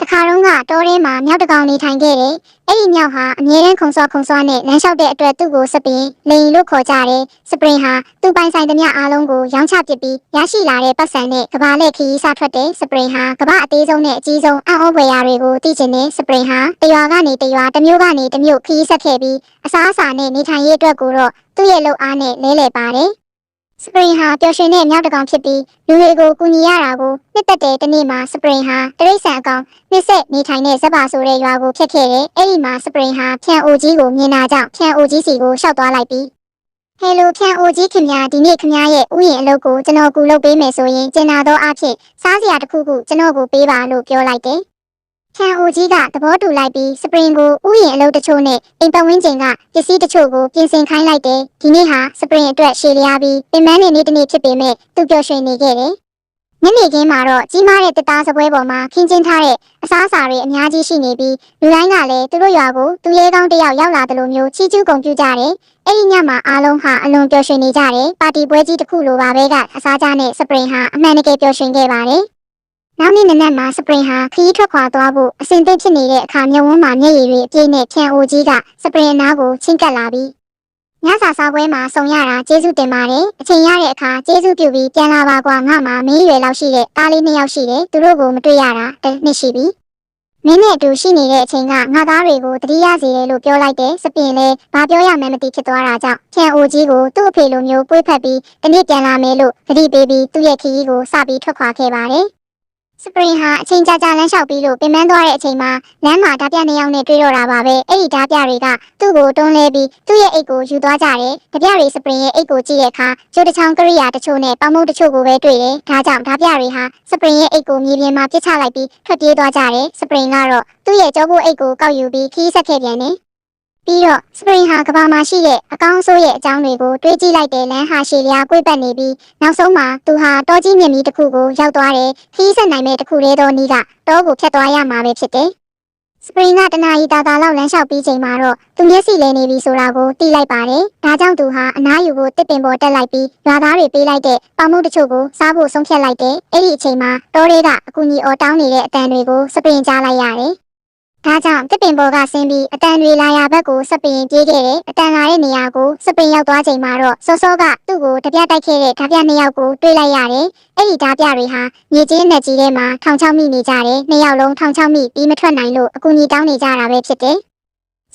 တခါတော့ကတောထဲမှာမြောက်တစ်ကောင်နေထိုင်ခဲ့တယ်အဲ့ဒီမြောက်ဟာအမြဲတမ်းခုံစောခုံစောနဲ့လမ်းလျှောက်တဲ့အတွက်သူ့ကိုစပင်လိန်လို့ခေါ်ကြတယ်စပရင်ဟာသူ့ပိုင်ဆိုင်သမျှအားလုံးကိုရောင်းချပစ်ပြီးရရှိလာတဲ့ပတ်စံနဲ့ကဘာလက်ခရီးစားထွက်တဲ့စပရင်ဟာကဘာအသေးဆုံးနဲ့အကြီးဆုံးအံ့ဩဖွယ်ရာတွေကိုသိချင်တဲ့စပရင်ဟာတရွာကနေတရွာတစ်မျိုးကနေတစ်မျိုးခရီးဆက်ခဲ့ပြီးအစားအစာနဲ့နေထိုင်ရေးအတွက်ကိုတော့သူ့ရဲ့လုပ်အားနဲ့လဲလှယ်ပါတယ် စပရင်ဟာပျော်ရွှင်တဲ့မြောက်တစ်ကောင်ဖြစ်ပြီးလူတွေကိုကူညီရတာကိုနှစ်သက်တဲ့တနေ့မှာစပရင်ဟာတရိတ်ဆန်အကောင်နှစ်ဆက်နေထိုင်တဲ့ဇက်ပါဆိုတဲ့ရွာကိုဖျက်ခဲ့တယ်။အဲ့ဒီမှာစပရင်ဟာဖြန်အိုကြီးကိုမြင်လာကြောင့်ဖြန်အိုကြီးစီကိုရှောက်သွားလိုက်ပြီးဟယ်လိုဖြန်အိုကြီးခင်ဗျာဒီနေ့ခင်ဗျာရဲ့ဥယျာဉ်အလုပ်ကိုကျွန်တော်ကူလုပ်ပေးမယ်ဆိုရင်ကျင်နာသောအဖြစ်စားစရာတစ်ခုခုကျွန်တော်ကိုပေးပါလို့ပြောလိုက်တယ်။ ဖြန်အိုကြီးကသဘောတူလိုက်ပြီးစပရင်ကိုဥယျာဉ်အလုပ်တချို့နဲ့အိမ်ပတ်ဝန်းကျင်ကပစ္စည်းတချို့ကိုပြင်ဆင်ခိုင်းလိုက်တယ်။ဒီနေ့ဟာစပရင်အတွက်ရှည်လျားပြီးပင်ပန်းနေနေ့တစ်နေ့ဖြစ်ပေမဲ့သူပျော်ရွှင်နေခဲ့တယ်။ညနေခင်းမှာတော့ကြီးမားတဲ့တစ်သားစပွဲပေါ်မှာခင်းကျင်းထားတဲ့အစားအစာတွေအများကြီးရှိနေပြီးလူတိုင်းကလည်းသူတို့ရွာကိုသူရဲကောင်းတစ်ယောက်ရောက်လာတယ်လို့မျိုးချီးကျူးဂုဏ်ပြုကြတယ်။အဲ့ဒီညမှာအားလုံးဟာအလွန်ပျော်ရွှင်နေကြတယ်။ပါတီပွဲကြီးတစ်ခုလိုပါပဲကအစားကြနဲ့စပရင်ဟာအမှန်တကယ်ပျော်ရွှင်ခဲ့ပါတယ်။ နောက်နေ့နနက်မှာစပရင်ဟာခရီးထွက်ခွာသွားဖို့အစဉ်သင့်ဖြစ်နေတဲ့အခါမြုံဝန်းမှာမျက်ရည်တွေအပြည့်နဲ့ဖြန်အိုကြီးကစပရင်နားကိုချင်းကပ်လာပြီးညစာစားပွဲမှာဆုံရတာကျေးဇူးတင်ပါတယ်အချိန်ရတဲ့အခါကျေးဇူးပြုပြီးပြန်လာပါကွာငါမှမင်းရွယ်လောက်ရှိတဲ့တားလေးနှစ်ယောက်ရှိတယ်သူတို့ကိုမတွေ့ရတာတစ်နှစ်ရှိပြီမင်းနဲ့အတူရှိနေတဲ့အချိန်ကငါသားတွေကိုတတိယစီတယ်လို့ပြောလိုက်တယ်စပင်လည်းဘာပြောရမှန်းမသိဖြစ်သွားတာကြောင့်ဖြန်အိုကြီးကိုသူ့အဖေလိုမျိုးပွေးဖက်ပြီးတနေ့ပြန်လာမယ်လို့ဂတိပေးပြီးသူ့ရဲ့ခရီးကိုစပြီးထွက်ခွာခဲ့ပါတယ် စပရင်ဟာအချိန်ကြာကြာလမ်းလျှောက်ပြီးလို့ပြင်ပန်းသွားတဲ့အချိန်မှာလမ်းမှာဓာပြနှစ်ယောက်နဲ့တွေ့တော့တာပါပဲအဲ့ဒီဓာပြတွေကသူ့ကိုတွန်းလဲပြီးသူ့ရဲ့အိတ်ကိုယူသွားကြတယ်ဓာပြတွေစပရင်ရဲ့အိတ်ကိုကြည့်တဲ့အခါကျိုးတစ်ချောင်းကရိယာတချို့နဲ့ပေါင်မုတ်တချို့ကိုပဲတွေ့တယ်ဒါကြောင့်ဓာပြတွေဟာစပရင်ရဲ့အိတ်ကိုမြေပြင်မှာပစ်ချလိုက်ပြီးထွက်ပြေးသွားကြတယ်စပရင်ကတော့သူ့ရဲ့ကြောဖို့အိတ်ကိုကောက်ယူပြီးခီးဆက်ခဲ့ပြန်တယ် ပြီးတော့စပရင်ဟာကဘာမှာရှိတဲ့အကောင်းဆိုးရဲ့အကြောင်းတွေကိုတွေးကြည့်လိုက်တဲ့လမ်းဟာရှည်လျားကွေ့ပတ်နေပြီးနောက်ဆုံးမှာသူဟာတောကြီးမြင့်မီတစ်ခုကိုရောက်သွားတယ်ခီးဆက်နိုင်မဲ့တစ်ခုလေးသောနီးကတောကိုဖျက်သွားရမှာပဲဖြစ်တယ်စပရင်ကတနာရီတာတာလောက်လမ်းလျှောက်ပြီးချိန်မှာတော့သူမျက်စိလဲနေပြီဆိုတာကိုသိလိုက်ပါတယ်။ဒါကြောင့်သူဟာအနားယူဖို့တစ်ပင်ပေါ်တက်လိုက်ပြီးရွာသားတွေပေးလိုက်တဲ့ပေါင်မှုတချို့ကိုစားဖို့ဆုံးဖြတ်လိုက်တယ်။အဲ့ဒီအချိန်မှာတောတွေကအကူကြီးအော်တောင်းနေတဲ့အတန်တွေကိုစပရင်ကြားလိုက်ရတယ်။ ဒါကြောင့်တစ်ပင်ပေါ်ကဆင်းပြီးအတန်တွေလာရဘက်ကိုစပင်ပြေးခဲ့တယ်။အတန်လာတဲ့နေရာကိုစပင်ရောက်သွားချိန်မှာတော့စောစောကသူ့ကိုတပြတိုက်ခဲ့တဲ့ဓာပြနှစ်ယောက်ကိုတွေ့လိုက်ရတယ်။အဲ့ဒီဓာပြတွေဟာမြေကြီးနဲ့ကြီးထဲမှာထောင်ချောက်မိနေကြတယ်။နှစ်ယောက်လုံးထောင်ချောက်မိပြီးမထွက်နိုင်လို့အကူကြီးတောင်းနေကြတာပဲဖြစ်တယ်။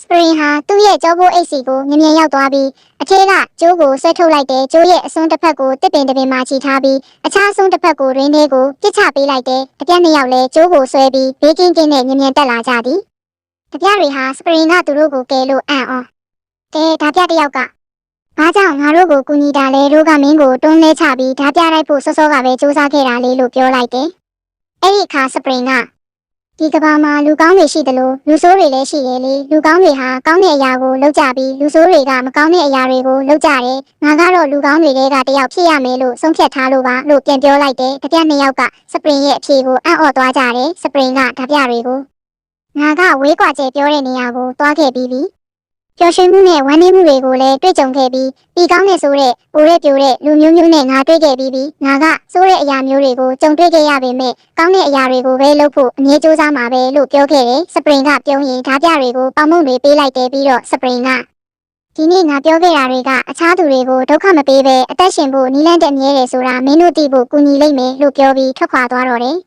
စပရင်ဟာသူ့ရဲ့ကြောဘိုးအိတ်စီကိုမြင်မြင်ရောက်သွားပြီးအထဲကကျိုးကိုဆွဲထုတ်လိုက်တဲ့ကျိုးရဲ့အစွန်းတစ်ဖက်ကိုတစ်ပင်တစ်ပင်မှာခြိထားပြီးအခြားအစွန်းတစ်ဖက်ကိုရင်းသေးကိုပြစ်ချပေးလိုက်တဲ့တပြက်နှစ်ယောက်လဲကျိုးကိုဆွဲပြီးဘေးကင်းကင်းနဲ့မြင်မြင်တက်လာကြသည်တပြက်တွေဟာစပရင်ကသူတို့ကိုကယ်လို့အံ့ဩကဲဒါပြတစ်ယောက်ကဘာကြောင့်ငါတို့ကိုကူညီတာလဲတို့ကမင်းကိုတွန်းလဲချပြီးဓာပြလိုက်ဖို့စောစောကပဲစူးစမ်းခဲ့တာလေလို့ပြောလိုက်တယ်အဲ့ဒီအခါစပရင်က ဒီကဘာမှာလူကောင်းတွေရှိတယ်လို့လူဆိုးတွေလည်းရှိတယ်လေလူကောင်းတွေဟာကောင်းတဲ့အရာကိုလုပ်ကြပြီးလူဆိုးတွေကမကောင်းတဲ့အရာတွေကိုလုပ်ကြတယ်ငါကတော့လူကောင်းတွေကတယောက်ဖြစ်ရမယ်လို့ဆုံးဖြတ်ထားလို့ပါလို့ပြန်ပြောလိုက်တယ်တပြက်နှစ်ယောက်ကစပရင်ရဲ့အဖြေကိုအံ့ဩသွားကြတယ်စပရင်ကဓာပြတွေကိုငါကဝေးကွာကျဲပြောတဲ့နေရာကိုသွားခဲ့ပြီးပြီ ပျော်ရွှင်မှုနဲ့ဝမ်းနည်းမှုတွေကိုလည်းတွေ့ကြုံခဲ့ပြီးပြီးကောင်းတဲ့ဆိုတဲ့ပိုတဲ့ပြိုတဲ့လူမျိုးမျိုးနဲ့ငါတွေ့ခဲ့ပြီးပြီငါကဆိုးတဲ့အရာမျိုးတွေကိုကြုံတွေ့ခဲ့ရပေမဲ့ကောင်းတဲ့အရာတွေကိုပဲလုပ်ဖို့အမြဲစူးစမ်းမှာပဲလို့ပြောခဲ့တယ်စပရင်ကပြုံးရင်ဓာပြတွေကိုပေါင်မုံတွေပေးလိုက်တယ်ပြီးတော့စပရင်ကဒီနေ့ငါပြောခဲ့တာတွေကအခြားသူတွေကိုဒုက္ခမပေးဘဲအသက်ရှင်ဖို့နီးလန်းတဲ့အမြဲတယ်ဆိုတာမင်းတို့သိဖို့ကူညီလိမ့်မယ်လို့ပြောပြီးထွက်ခွာသွားတော့တယ်